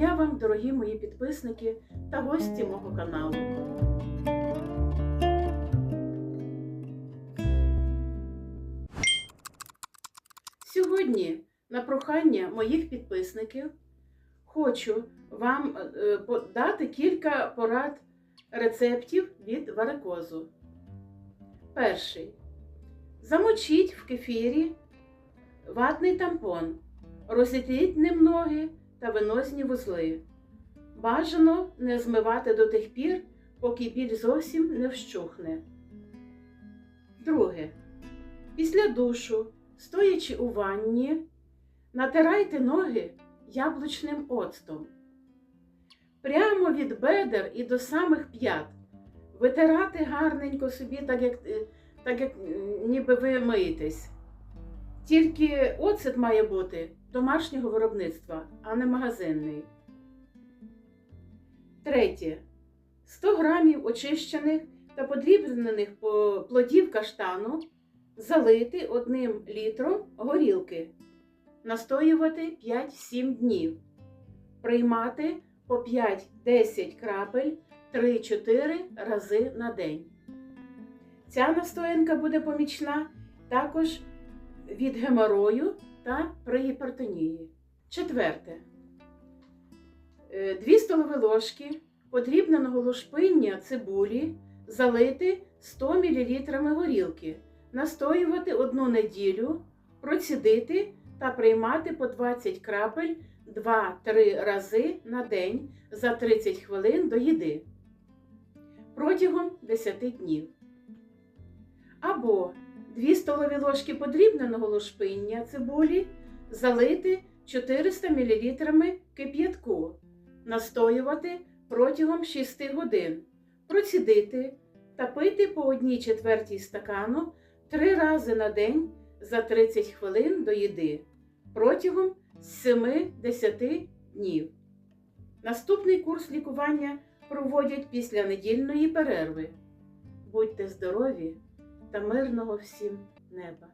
дня вам, дорогі мої підписники та гості мого каналу. Сьогодні, на прохання моїх підписників, хочу вам е, дати кілька порад рецептів від варикозу. Перший. Замочіть в кефірі ватний тампон, розітріть ним ноги та венозні вузли. Бажано не змивати до тих пір, поки біль зовсім не вщухне. Друге. Після душу, стоячи у ванні, натирайте ноги яблучним оцтом. Прямо від бедер і до самих п'ят. Витирати гарненько собі, так як, е, так як ніби ви миєтесь. Тільки оцет має бути домашнього виробництва, а не магазинний. Третє. 100 грамів очищених та подрібнених по- плодів каштану залити одним літром горілки, настоювати 5-7 днів, приймати по 5-10 крапель 3-4 рази на день. Ця настоянка буде помічна також від геморою та при гіпертонії. Четверте. 2 столові ложки подрібненого лушпиння цибулі залити 100 мл горілки, настоювати одну неділю, процідити та приймати по 20 крапель 2-3 рази на день за 30 хвилин до їди протягом 10 днів. Або 2 столові ложки подрібненого лушпиння цибулі залити 400 мл кип'ятку, настоювати протягом 6 годин, процідити та пити по 1 четвертій стакану 3 рази на день за 30 хвилин до їди протягом 7-10 днів. Наступний курс лікування проводять після недільної перерви. Будьте здорові та мирного всім неба!